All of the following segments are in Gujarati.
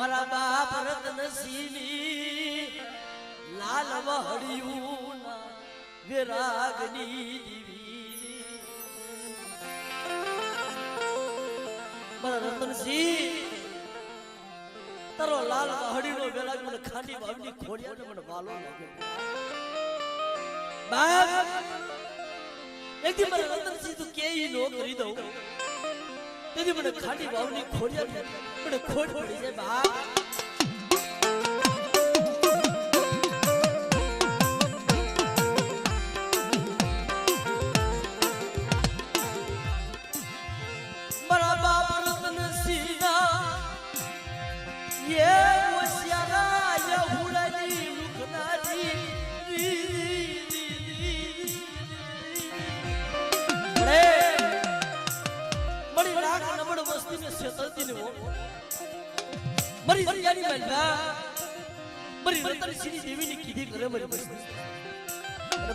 મારા બાપ રતનસિંહની લાલ વહડિયું વિરાગની દીવી મારા રતનસિંહ તારો લાલ વહડીનો વિરાગ મને ખાંડી વાવની ખોડિયાને મને વાલો લાગ્યો બાપ એક દી મને રતનસિંહ તું કે ઈ નો દઉં? તેથી મને ખાલી વાવની ખોડિયા મને ખોટ પડી જાય બાપ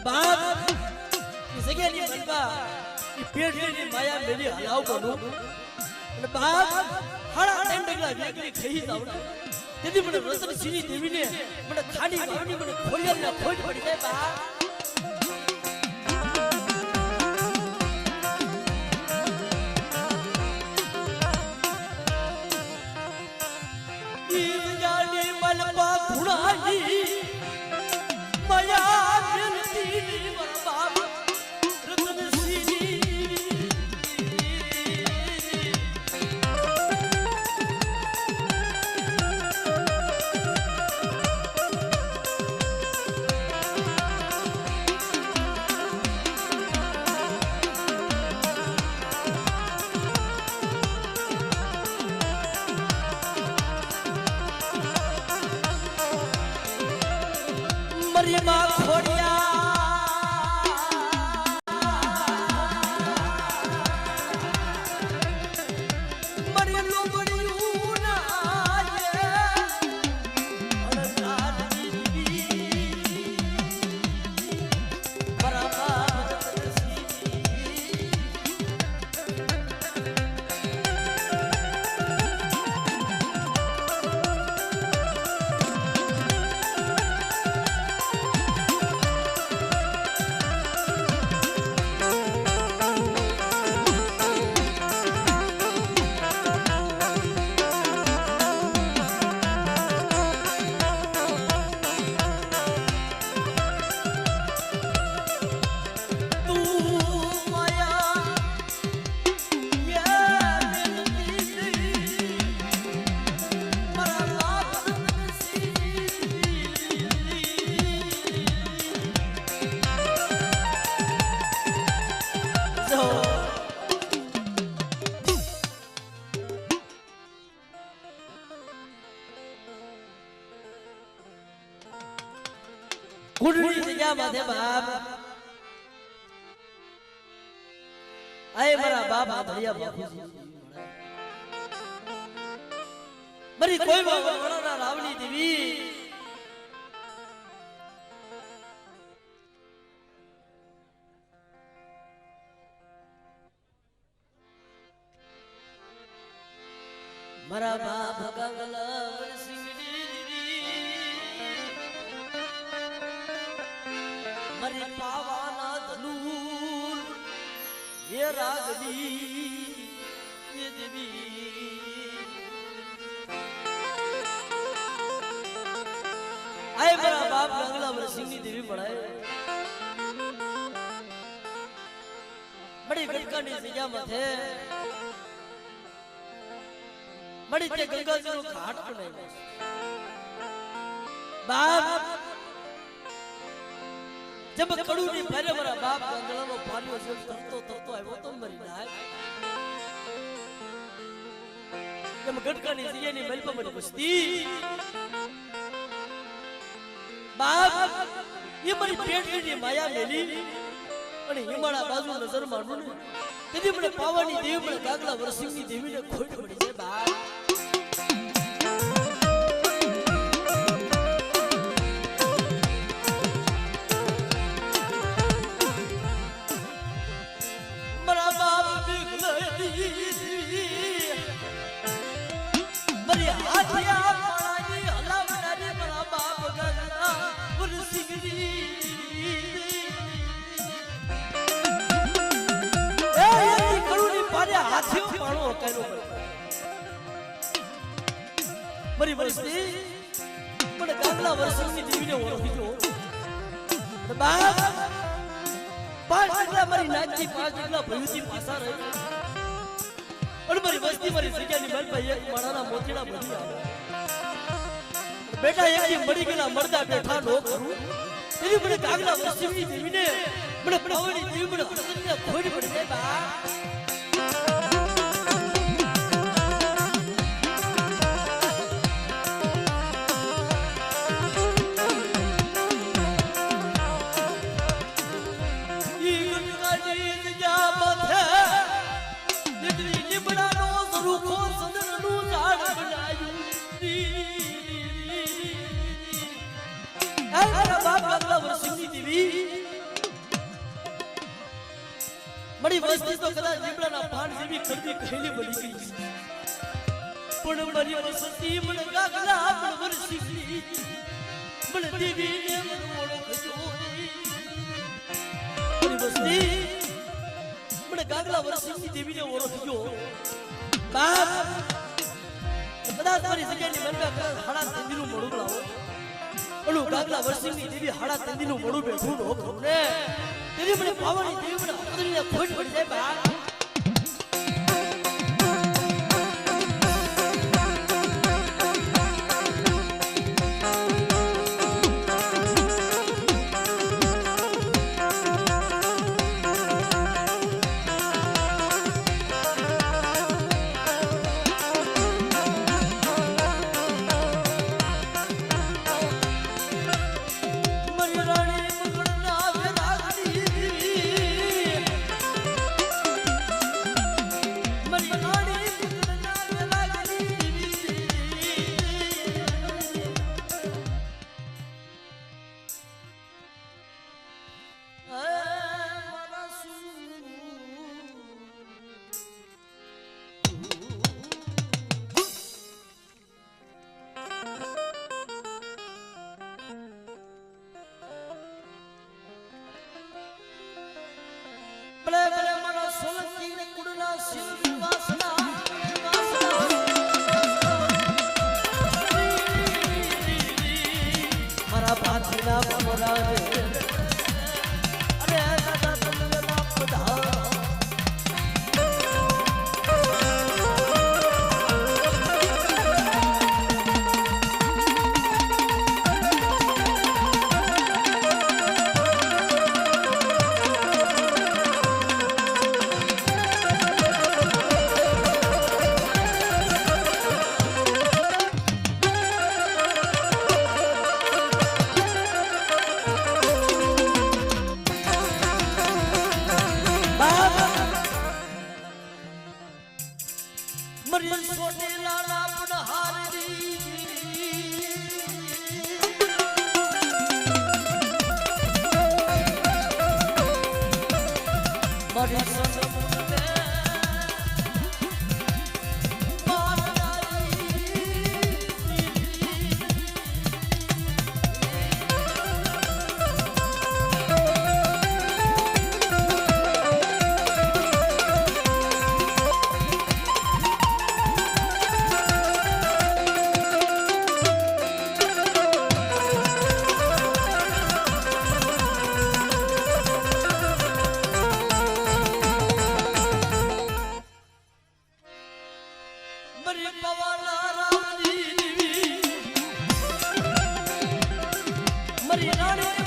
બાપ એ જગ્યાની મહેલા એ પેઢીની માયા મેલી હલાવ અને બાપ હાડા ત્રણ ડગલા વેગળી ખાઈ જાવ. તેથી મને રતનસિંહની દેવીને મને ખાડી મને ખોડિયાને ખોજ પડી જાય બાપ. મારા બાપ ગંગલા વરસિંગની મરી પાવાના ધનુર, એ રાગની એ દેવી આય મારા બાપ ગંગલા વરસિંહની દેવી પડાય. બડી ગટકાની જગ્યા માથે મળી તે ગંગાજીનો ઘાટ બનાવ્યો. બાપ જેમ કડુની ભારે મારા બાપ ગંગલાનો પાલ્યો જેમ તરતો તરતો આવ્યો તો મરી નાય જેમ ગટકાની જગ્યાની મલપા મરી વસ્તી. બાપ એ મારી પેટની માયા મેલી. અને હિમાળા બાજુ નજર માંડું ને. તેથી મને પાવાની દેવી મને કાગલા વરસિંહની દેવીને ખોટ પડી છે બાપ. કરવું પડે. મારી વસ્તી પણ કાગલા વર્ષોની જીવીને ઓળખી જો. બાપ, પાંચ જેટલા મારી નાચી પાંચ જેટલા ભયુજી પાસા રહી. અને મારી વસ્તી મારી જગ્યાની મન ભાઈ એક માળાના મોતીડા બની આવે. બેટા એકી મળી ગયેલા મરદા બેઠા નો કરું. એની મને કાગલા વર્ષોની જીવીને મને પ્રવણી જીવ મને ખોડી પડી. જાય મારી વસ્તી તો કદાચ દીપડાના પાન જેવી કડવી કહેલી બની ગઈ. પણ મારી વસ્તી મને ગાગલા પણ વર્ષી મને દેવીને મને ઓળખજો મારી વસ્તી મને ગાગલા વર્ષની દેવીને ઓળખજો. બાપ, કદાચ મારી જગ્યાની મનગા હાડા તેંદીનું મોડું લાવો ઓલું ગાગલા વર્ષની દેવી હાડા તંદીનું મોડું બેઠું નો ને દેવી મને પાવાની દેવી મને ખોટ પડી જાય બાપ મરી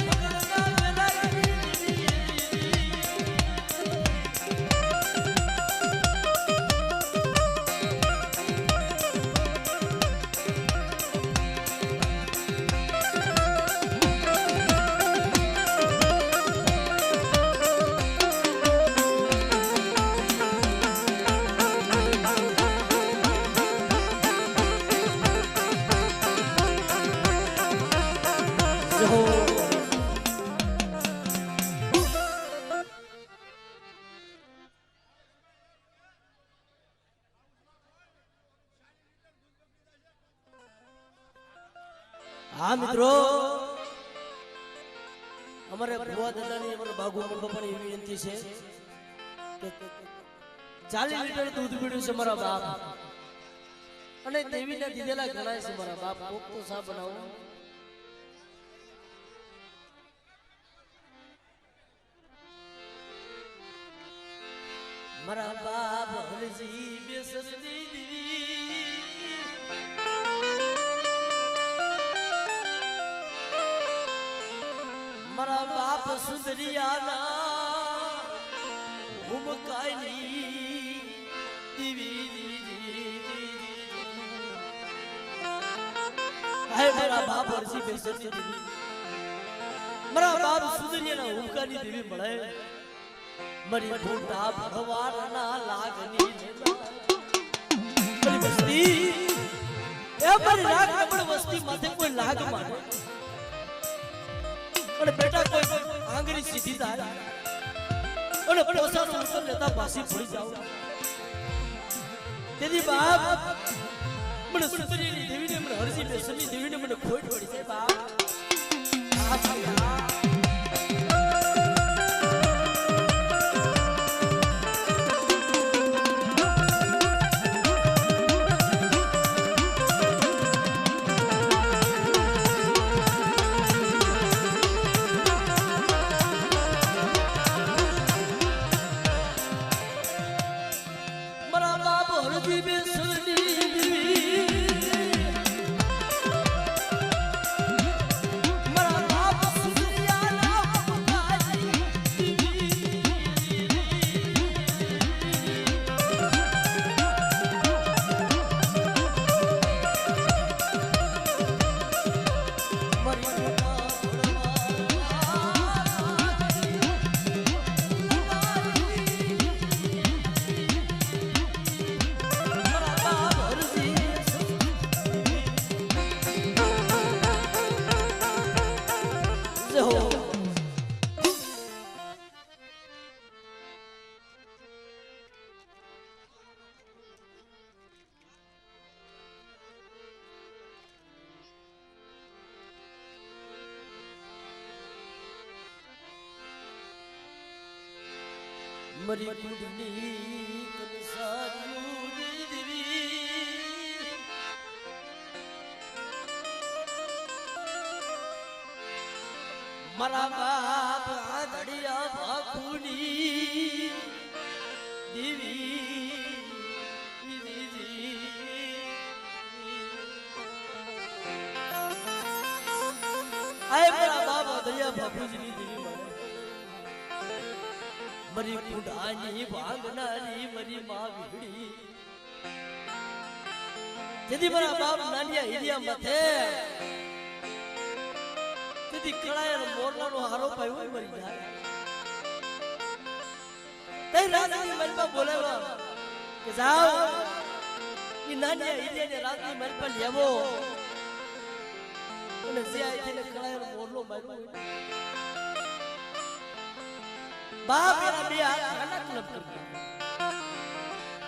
પીડ્યું છે મારા બાપ. અને દેવીને દીધેલા ઘણા છે મારા બાપ. કોક તો સા બનાવો. મારા બાપ હરજી બેસતી દીવી મારા બાપ સુંદરિયાના હુમકાની હે મારા બાપ મળે. મરી કોઈ આંગળી સીધી થાય. લેતા પાછી ભૂલી જાવ તેથી બાપ મને સુંદરીની દેવીને મને હરજી બેસની દેવીને મને ખોટ પડી છે બાપ. મરી કુંડની કંસારિયું દીવી. મારા બાપ આદડિયા બાપુની દેવી. આય મારા બાપ આદડિયા બાપુજીની દેવી મારે કુંડાની ભાંગનારી મરી માં વીડી જેથી મારા બાપ નાનિયા હિરિયા મથે તેથી કળાયર મોરલાનો હારો પાયો મરી જાય. તે રાતની મનમાં બોલાવા કે જાઓ, ઈ નાનિયા હિરિયાને રાતની પર લેવો. અને જે આઈ તેને કળાયર મોરલો માર્યો. બાપ એના બે હાથ નાના ક્લબ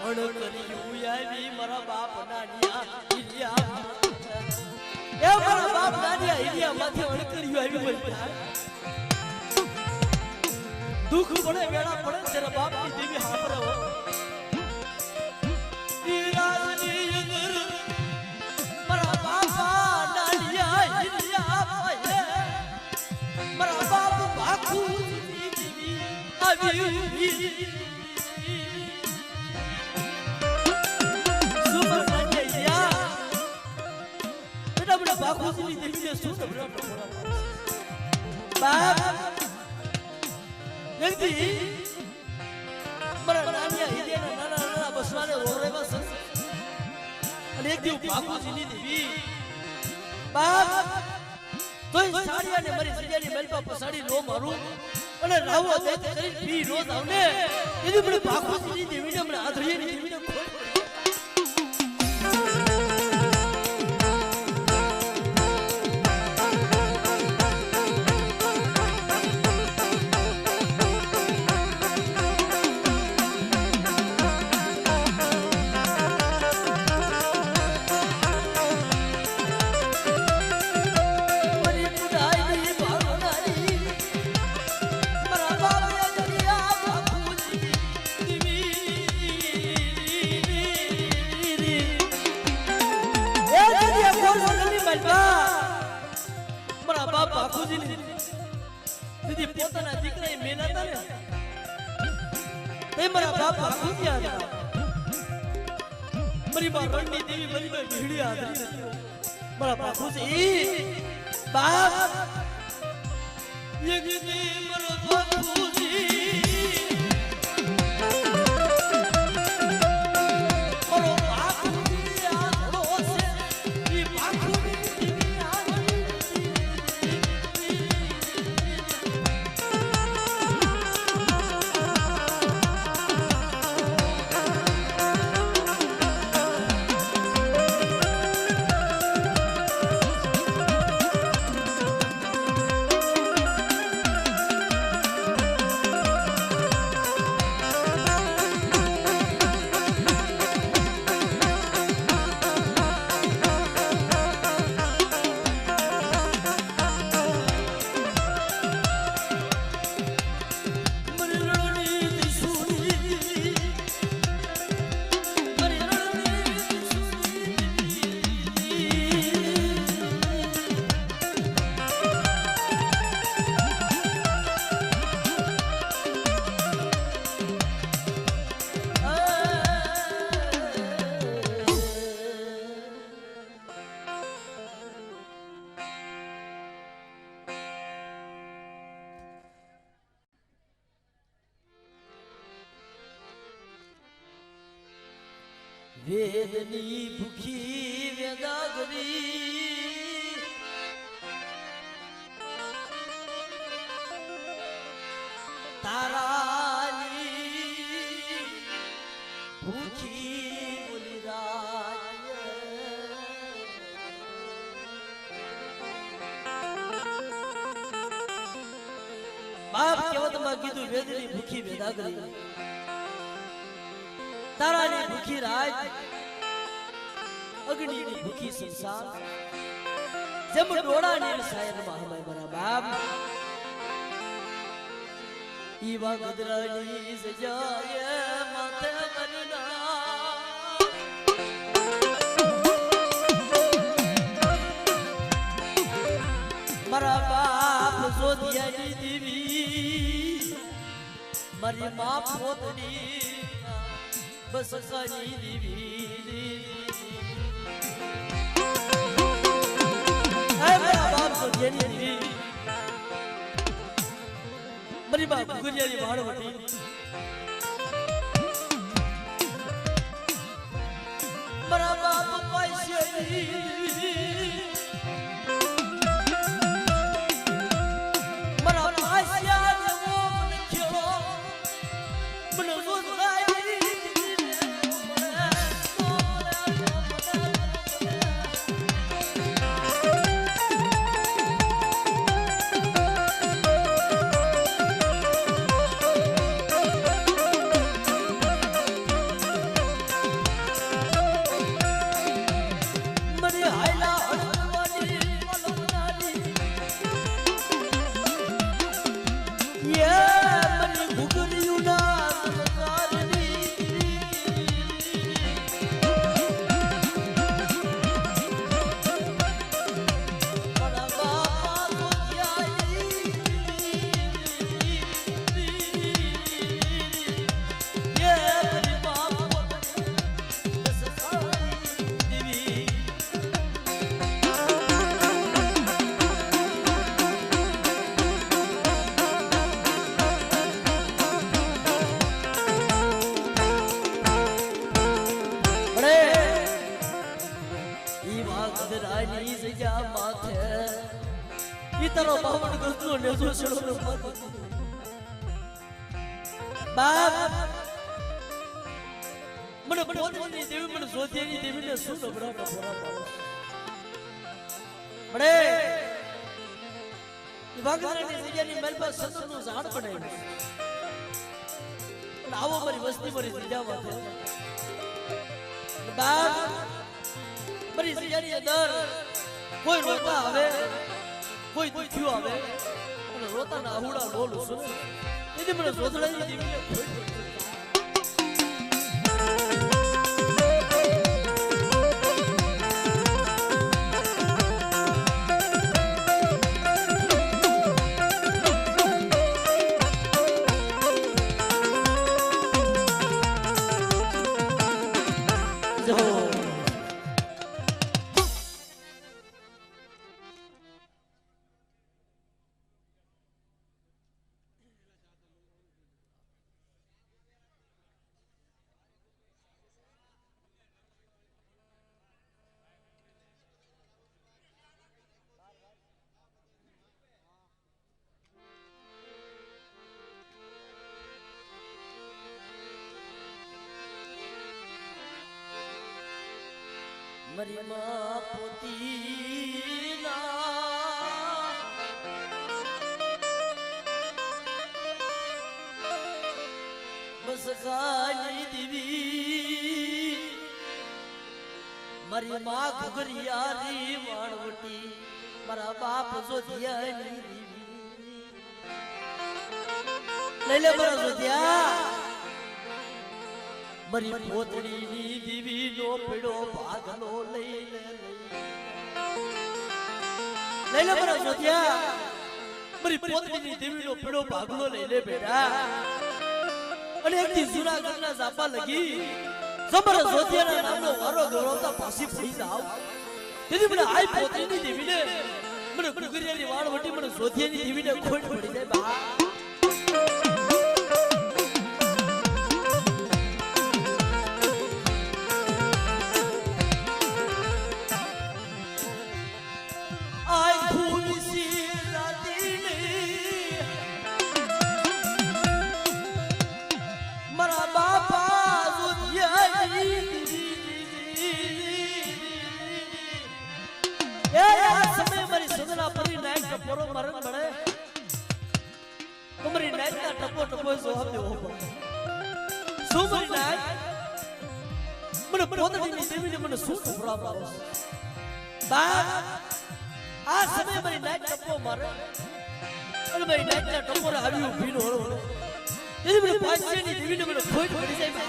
અણ કર્યું આવી મારા બાપ નાનિયા ઇલિયા એ મારા બાપ નાનિયા ઇલિયા માથે અણ કર્યું આવી બોલતા દુખ પડે, વેળા પડે, ત્યારે બાપની દેવી હાંભળે બાપુજીની દેવી બાપ, તોય સાડી અને મારી સજાની મેલપા પસાડી નો મારું. અને રાવો દે કરી પી રોજ આવને. એની મને બાપુજીની દેવીને મને આધળીની વેદની ભૂખી વેદાગરી. તારાની ભૂખી બાપ કેવતમાં કીધું વેદની ભૂખી વેદાગરી. તારાની ભૂખી રાજ અગ્નિની ભૂખી સંસાર જેમ ડોળાની સાયરમાં હમાય મારા બાપ ઈવા ગદરાની સજાય માથે મરના મારા બાપ જોધિયાની દેવી મારી મા પોતની બસ સાની દેવી દેવી મારી બા ગુગરિયાની વાળવટી મારા બાપ પૈસે સજા માથે. ઈ તારો બાવન ગસ્તો નેસો છેડો નો પગ બાપ, મને પોતની દેવી, મને જોધેની દેવી શું નબળા નબળા પાડો? અરે ઈ વાગદ મેલ પર સતનું ઝાડ બનાવ્યું પણ આવો મારી વસ્તી મારી સજા માથે બાપ, મારી સજાની અંદર કોઈ રોતા આવે, કોઈ દુખ્યું આવે અને રોતાના આહુડા બોલું સુને એથી મને શોધડાઈ દીધી Oh. પડશે. જો મારી માં પોતીના બસ ખાલી દીવી મારી માં ઘુઘરિયારી વાણવટી મારા બાપ જોધિયાની દીવી લઈ લે મારા જોધિયા મારી પોતડીની દીવી નો પીડો ભાગલો લઈ લે. લઈ લે મારા જોધિયા મારી પોતડીની દેવી નો પીડો ભાગલો લઈ લે બેટા. અને એક દી જુનાગઢના ઝાપા લગી જબર જોધિયાના નામનો વારો ગૌરવતા પાછી પડી જાવ તેથી મને આઈ પોતડીની દેવીને મને ગુગરિયાની વાળ વટી મને જોધિયાની દેવીને ખોટ પડી જાય બા. ના ટપો ટપો જવાબ દેવો પડે શું મારી નાઈટ મને પોતાની દેવીને મને શું ખબરાવ આવે આ સમય મારી નાઈટ ટપો મારે. અને મારી નાઈટ ના ટપોરે આવી હળો તેથી મને પાછળની દેવીને મને ખોટ પડી જાય.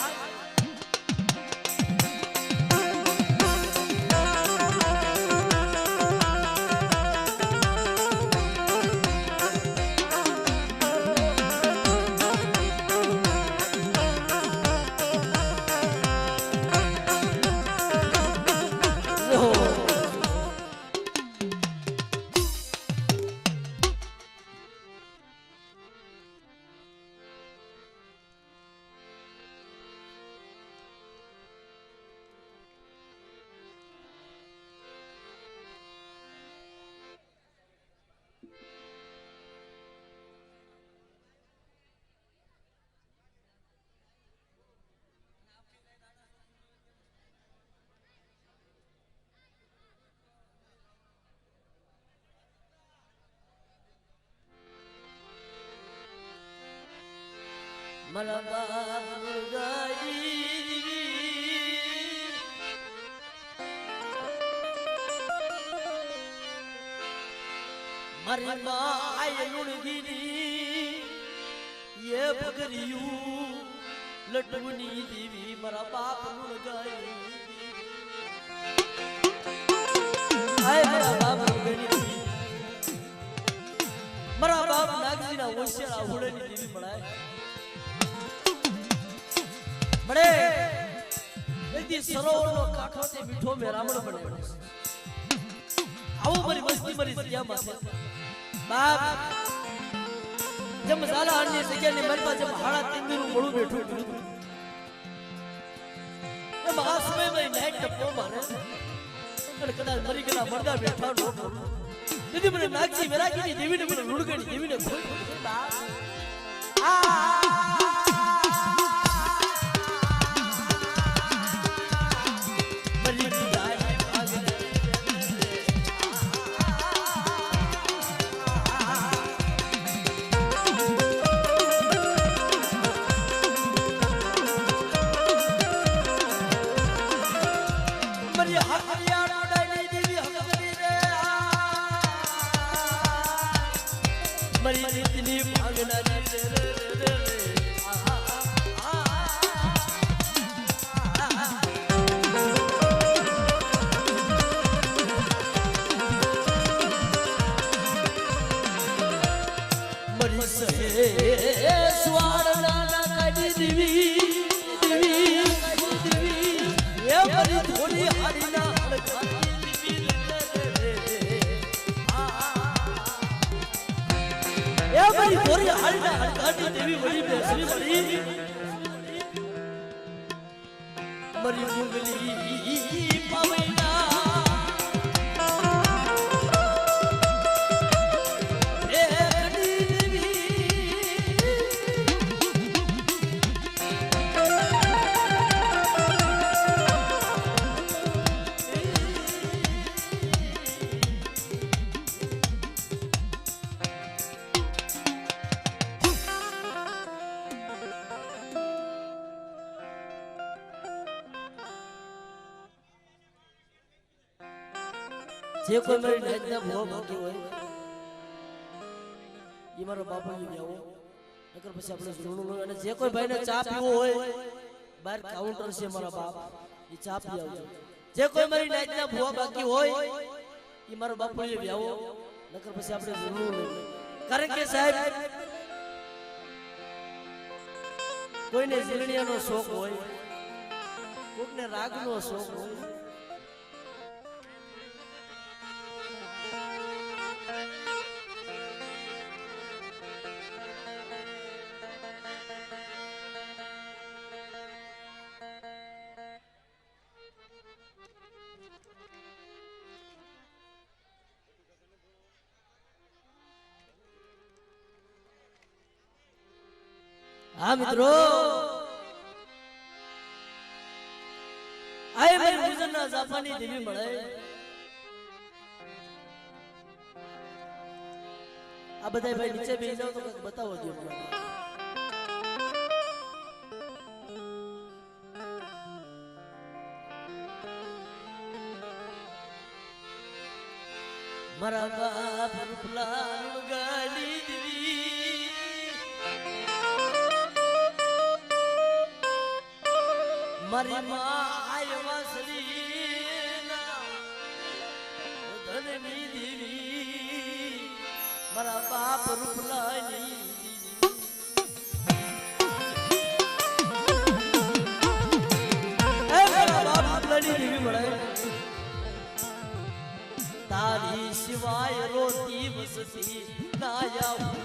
મારા બાપ મુરગાડી મારી માં આય લુણગીરી એ ભગરિયું લટુની દેવી મારા બાપ લુણગાડી આય મારા બાપ લુણગાડી મારા બાપ નાગજીના ઓશિયાળા હુડેની દેવી મળાય મળે એથી સરોવરનો કાંઠો તે મીઠો મેરામણ બને. આવું મારી મસ્તી મારી જગ્યામાં છે બાપ, જેમ ઝાલા અન્ય જગ્યાની મારી પાસે હાડા તિંદુરું મોડું બેઠું હતું એમ આ સમય મારી નાઈટ ટપો મારે. અને કદાચ મરી ગયેલા મરદા બેઠા નો દીદી મને નાગજી વેરાગીની દેવીને મને લુણગણી દેવીને ખોઈ આ જે કોઈ મારી નાચના ભોગ બાકી હોય એ મારો બાપુજી જાવો નકર પછી આપણે જૂનું લો અને જે કોઈ ભાઈને ચા પીવો હોય બહાર કાઉન્ટર છે મારા બાપ. એ ચા પી આવજો જે કોઈ મારી નાચના ભોગ બાકી હોય એ મારો બાપુજી વ્યાવો નકર પછી આપણે જૂનું લો કારણ કે સાહેબ કોઈને ઝીલણીયાનો શોખ હોય કોઈને રાગનો શોખ હોય હા, મિત્રો આય મારી મુજરના જાપાની મળે આ બધા ભાઈ નીચે બેસી તો બતાવો મને. મારા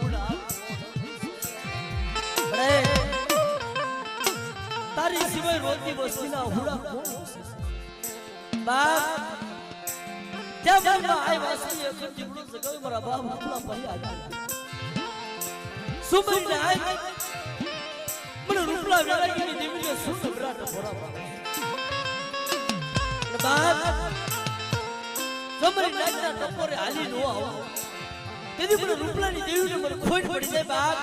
ઉડા. તારી સિવાય રોતી વસ્તીના હુડા બાપ બાપ સમરી ટપોરે હાલી નો આવો. તેથી મને રૂપલાની દેવીને મને ખોટ પડી જાય બાપ.